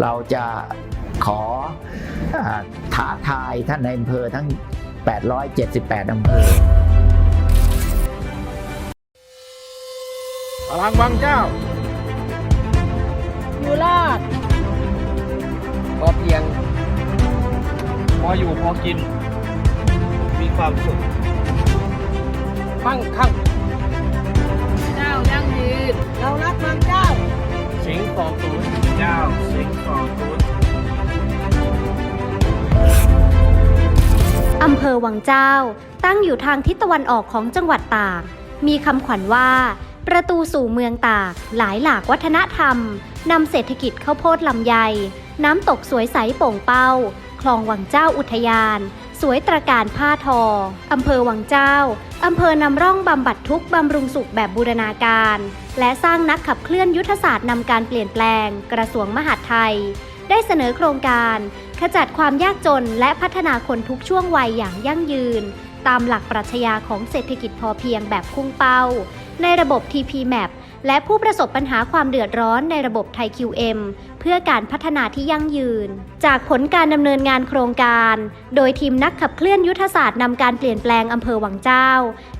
เราจะขออาท้าทายท่านในอำเภอทั้ง 878 อำเภอพลังวังเจ้า อยู่รอดพอเพียง พออยู่พอกิน มีความสุขมั่งคั่งเจ้ายั่งยืน เรารักบางเจ้า สิงห์ของตูน เจ้าสิงห์ของตูนอำเภอวังเจ้า ตั้งอยู่ทางทิศตะวันออกของจังหวัดตาก มีคำขวัญว่า ประตูสู่เมืองตาก หลายหลากวัฒนธรรม นำเศรษฐกิจข้าวโพดลำไย น้ำตกสวยใสโป่งเป้า คลองวังเจ้าอุทยาน สวยตระการผ้าทอ อำเภอวังเจ้า อำเภอนำร่องบำบัดทุกบำรุงสุขแบบบูรณาการ และสร้างนักขับเคลื่อนยุทธศาสตร์นำการเปลี่ยนแปลง กระทรวงมหาดไทย ได้เสนอโครงการ ขจัดความยากจนและพัฒนาคนทุกช่วงวัยอย่างยั่งยืน ตามหลักปรัชญาของเศรษฐกิจพอเพียงแบบพุ่งเป้า ในระบบ TPMAP และผู้ประสบปัญหาความเดือดร้อนในระบบไทย QM เพื่อการพัฒนาที่ยั่งยืน จากผลการดำเนินงานโครงการ โดยทีมนักขับเคลื่อนยุทธศาสตร์นำการเปลี่ยนแปลงอำเภอวังเจ้า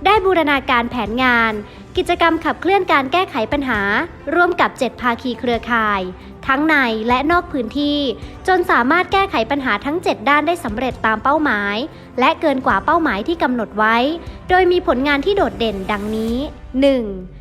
ได้บูรณาการแผนงาน กิจกรรมขับเคลื่อนการแก้ไขปัญหา ร่วมกับ 7 ภาคีเครือข่าย ทั้งในและนอกพื้นที่ จนสามารถแก้ไขปัญหาทั้ง 7 ด้านได้สำเร็จตามเป้าหมาย และเกินกว่าเป้าหมายที่กำหนดไว้ โดยมีผลงานที่โดดเด่นดังนี้ 1.